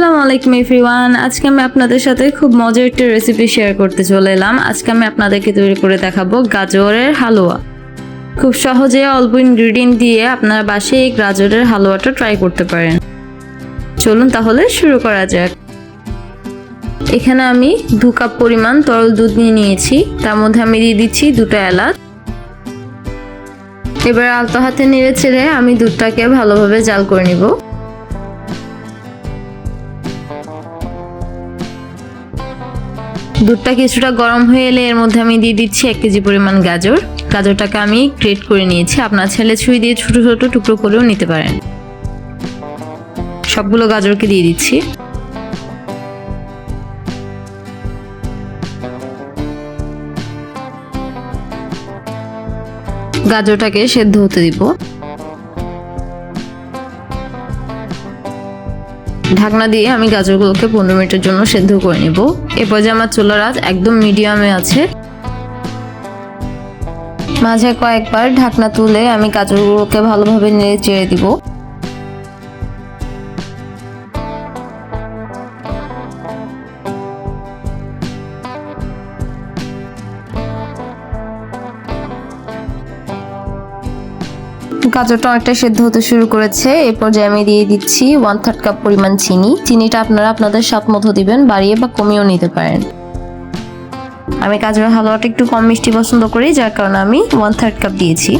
আসসালামু আলাইকুম এভরিওয়ান আজকে আমি আপনাদের সাথে খুব মজার একটা রেসিপি শেয়ার করতে চলে এলাম। আজকে আমি আপনাদেরকে তৈরি করে দেখাবো গাজরের হালুয়া। খুব সহজে অল্প ইনগ্রিডিয়েন্ট দিয়ে আপনারা বাসায় এই গাজরের হালুয়াটা ট্রাই করতে পারেন। চলুন তাহলে শুরু করা যাক। এখানে আমি দু কাপ পরিমাণ তরল দুধ নিয়ে নিয়েছি। তার মধ্যে আমি দিয়ে দিচ্ছি দুটো এলাচ। এবার আলতো হাতে নেড়ে ছেড়ে আমি দুধটাকে ভালোভাবে জাল করে নিব। দুধটা কিছুটা গরম হয়ে এলে এর মধ্যে আমি দিয়ে দিচ্ছি এক কেজি পরিমাণ গাজর। গাজরটাকে আমি গ্রেট করে নিয়েছি। আপনার ছেলে ছুরি দিয়ে ছোট ছোট টুকরো করেও নিতে পারেন। সবগুলো গাজরকে দিয়ে দিচ্ছি। গাজরটাকে সেদ্ধ হতে দিব। ঢাকনা দিয়ে আমি গাজরগুলোকে পনেরো মিনিটের জন্য সেদ্ধ করে নেব। এ পর্যায়ে আমার চুলার আজ একদম মিডিয়ামে আছে। মাঝে কয়েকবার ঢাকনা তুলে আমি গাজরগুলোকে ভালোভাবে নেড়ে চেড়ে দিব। গাজরটা অনেকটা সেদ্ধ হতে শুরু করেছে। এই পর্যায়ে আমি দিয়ে দিচ্ছি ওয়ান থার্ড কাপ পরিমাণ চিনি। চিনিটা আপনারা আপনাদের স্বাদ মতো দিবেন, বাড়িয়ে বা কমিয়েও নিতে পারেন। আমি গাজরের হালুয়াটা একটু কম মিষ্টি পছন্দ করি, যার কারণে আমি ওয়ান থার্ড কাপ দিয়েছি।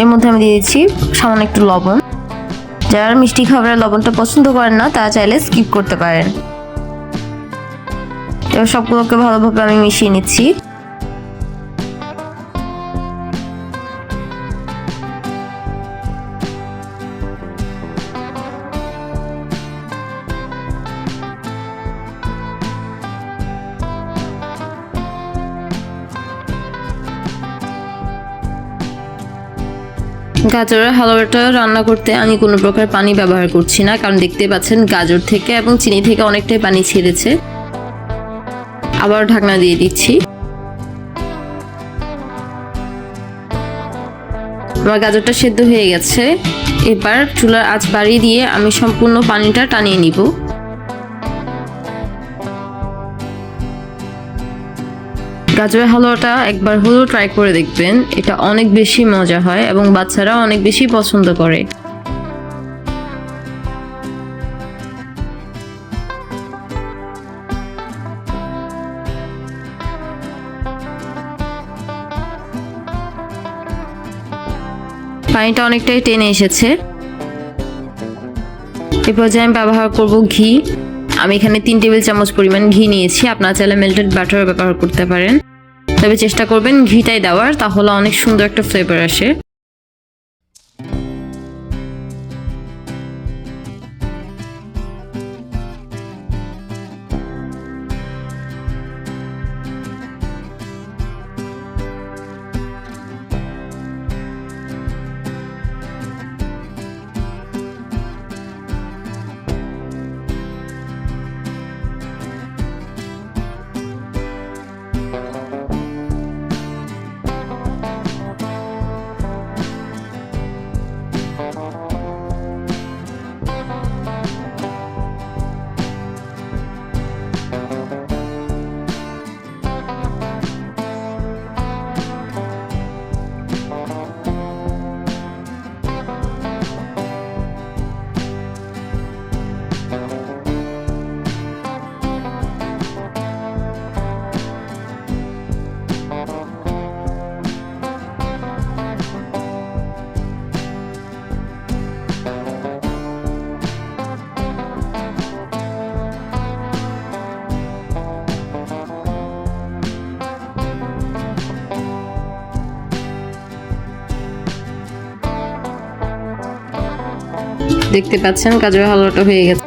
এর মধ্যে আমি দিয়ে দিচ্ছি সামান্য একটু লবণ। যারা মিষ্টি খাবারের লবণটা পছন্দ করেন না, তারা চাইলে স্কিপ করতে পারেন। এবার সবগুলোকে ভালোভাবে আমি মিশিয়ে নিচ্ছি। গাজরের হালুয়াটা রান্না করতে আমি কোনো প্রকার পানি ব্যবহার করছি না, কারণ দেখতে পাচ্ছেন গাজর থেকে এবং চিনি থেকে অনেকটাই পানি ছেড়েছে। আবার ঢাকনা দিয়ে দিচ্ছি। আমার গাজরটা সেদ্ধ হয়ে গেছে। এবার চুলার আঁচ বাড়িয়ে দিয়ে আমি সম্পূর্ণ পানিটা টানিয়ে নিব। গাজরের হালুয়াটা একবার হলেও ট্রাই করে দেখবেন, এটা অনেক বেশি মজা হয় এবং বাচ্চারা অনেক বেশি পছন্দ করে। পানিটা অনেকটাই টেনে এসেছে। এ পর্যায়ে আমি ব্যবহার করব ঘি। আমি এখানে তিন টেবিল চামচ পরিমাণ ঘি নিয়েছি। আপনারা চাইলে মেল্টেড বাটার ব্যবহার করতে পারেন। তবে চেষ্টা করবেন ঘিটাই দেওয়ার, তাহলে অনেক সুন্দর একটা ফ্লেভার আসে। দেখতে পাচ্ছেন গাজরের হালুয়াটা হয়ে গেছে।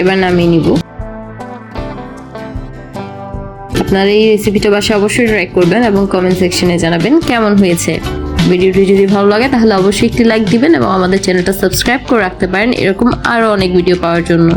এবার নামিয়ে নিব। আপনারা এই রেসিপিটা বাসায় অবশ্যই ট্রাই করবেন এবং কমেন্ট সেকশনে জানাবেন কেমন হয়েছে। ভিডিওটি যদি ভালো লাগে, তাহলে অবশ্যই একটি লাইক দিবেন এবং আমাদের চ্যানেলটা সাবস্ক্রাইব করে রাখতে পারেন। এরকম আরও অনেক ভিডিও পাওয়ার জন্য।